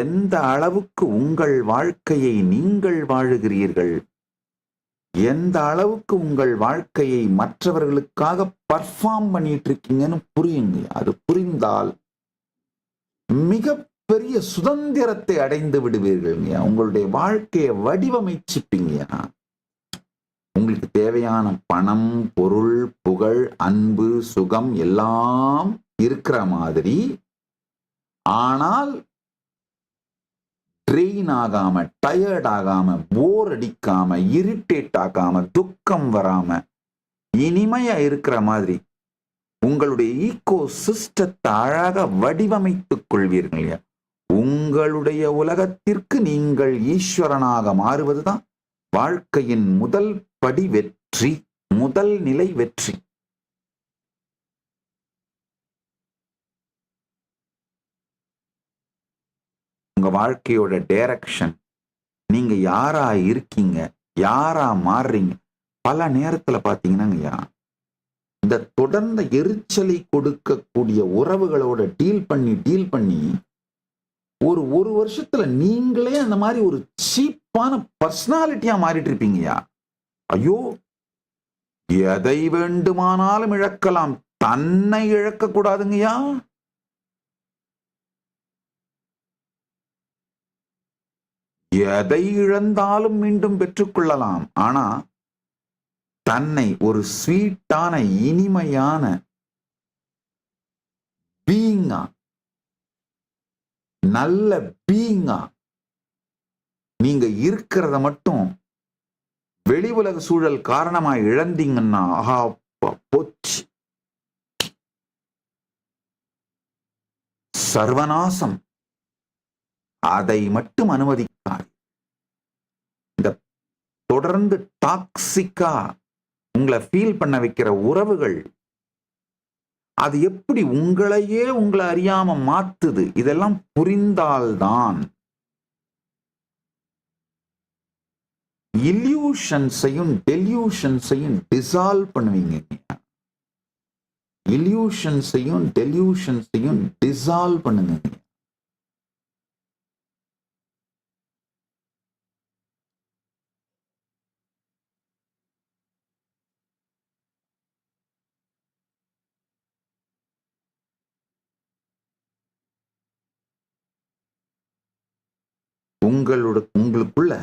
எந்த அளவுக்கு உங்கள் வாழ்க்கையை நீங்கள் வாழுகிறீர்கள்? எந்த அளவுக்கு உங்கள் வாழ்க்கையை மற்றவர்களுக்காக பர்ஃபார்ம் பண்ணிட்டு இருக்கீங்கன்னு புரியுங்க. அது புரிந்தால் மிகப்பெரிய சுதந்திரத்தை அடைந்து விடுவீர்கள்ங்க. உங்களுடைய வாழ்க்கையை வடிவமைச்சுப்பீங்க. உங்களுக்கு தேவையான பணம் பொருள் புகழ் அன்பு சுகம் எல்லாம் இருக்கிற மாதிரி ஆனால் ட்ரெயின் ஆகாமல் டயர்ட் ஆகாமல் போர் அடிக்காமல் இரிட்டேட் ஆகாமல் துக்கம் வராமல் இனிமையாக இருக்கிற மாதிரி உங்களுடைய ஈகோ சிஸ்டத்தை அழகாக வடிவமைத்துக் கொள்வீர்கள் உங்களுடைய உலகத்திற்கு நீங்கள் ஈஸ்வரனாக மாறுவதுதான் வாழ்க்கையின் முதல் படி வெற்றி முதல் நிலை வெற்றி. உங்கள் வாழ்க்கையோட டைரக்ஷன் நீங்க யாரா இருக்கீங்க? யாரா மாறுறீங்க? பல நேரத்துல பாத்தீங்கன்னா இந்த தொடர்ந்த எரிச்சலை கொடுக்கக்கூடிய உறவுகளோட டீல் பண்ணி டீல் பண்ணி ஒரு ஒரு வருஷத்துல நீங்களே அந்த மாதிரி ஒரு சீப்பான பர்சனாலிட்டியா மாறிட்டு இருப்பீங்கயா ஐயோ. எதை வேண்டுமானாலும் இழக்கலாம். தன்னை இழக்க கூடாதுங்கய்யா எதை இழந்தாலும் மீண்டும் பெற்றுக்கொள்ளலாம். ஆனா தன்னை ஒரு ஸ்வீட்டான இனிமையான பீங்கா நல்ல பீங்கா நீங்க இருக்கிறத மட்டும் வெளி உலக சூழல் காரணமா இழந்தீங்கன்னா ஆஹா போச்சு. சர்வநாசம். அதை மட்டும் அனுமதி தொடர்ந்து டாக்ஸிக்கா உங்களை ஃபீல் பண்ண வைக்கிற உறவுகள் அது எப்படி உங்களையே உங்களை அறியாம மாத்துது இதெல்லாம் புரிந்தால்தான் இல்யூஷன்ஸையும் டெல்யூஷன்ஸையும் டிசால்வ் பண்ணுவீங்க. இல்யூஷன்ஸையும் டெல்யூஷன்ஸையும் டிசால்வ் பண்ணுங்க. உங்களோட உங்களுக்குள்ள